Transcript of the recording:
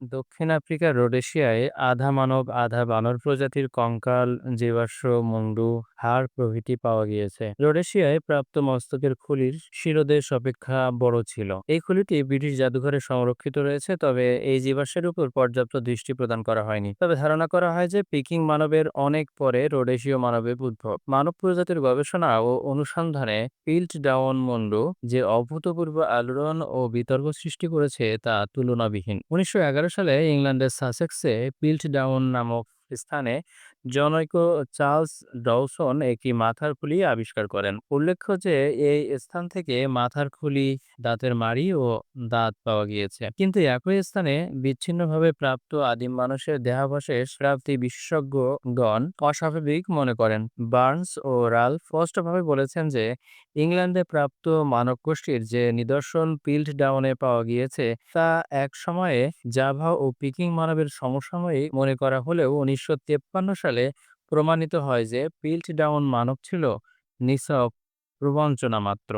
দক্ষিণ আফ্রিকার রোডেশিয়ায় আধা মানব, আধা বানর প্রজাতির কঙ্কাল, জীবাশ্ম, মুন্ডু, হাড় প্রভৃতি পাওয়া গিয়েছে। রোডেশিয়ায় প্রাপ্ত মস্তকের খুলির শিরোদেশ অপেক্ষা বড় ছিল। এই খুলিটি ব্রিটিশ জাদুঘরে সংরক্ষিত রয়েছে, তবে এই জীবাশ্মের উপর পর্যাপ্ত দৃষ্টি প্রদান করা হয়নি। তবে ধারণা করা হয় যে পিকিং মানবের অনেক পরে রোডেশীয় মানবের উদ্ভব। মানব প্রজাতির গবেষণা ও অনুসন্ধানে পিল্ট ডাউন মুন্ডু যে অভূতপূর্ব আলোড়ন ও বিতর্ক সৃষ্টি করেছে তা তুলনাবিহীন। উনিশশো এগারো সালে ইংল্যান্ডের সাসেক্সে পিল্টডাউন নামক স্থানে জনৈক চার্লস ডওসন একটি মাথার খুলি আবিষ্কার করেন। উল্লেখ্য যে, এই স্থান থেকে মাথার খুলি, দাঁতের মাড়ি ও দাঁত পাওয়া গিয়েছে। কিন্তু একই স্থানে বিচ্ছিন্নভাবে প্রাপ্ত আদিম মানুষের দেহাবশেষ প্রাপ্তি বিশেষজ্ঞগণ অস্বাভাবিক মনে করেন। বার্নস ও রাল স্পষ্টভাবে বলেছেন যে, ইংল্যান্ডে প্রাপ্ত মানব গোষ্ঠীর যে নিদর্শন পিল্ট ডাউনে পাওয়া গিয়েছে, তা এক সময়ে জাভা ও পিকিং মানবের সমসাময়িক মনে করা হলেও উনিশশো সালে প্রমাণিত হয় যে পিল্ট ডাউন মানব ছিল নিছক প্রবঞ্চনা মাত্র।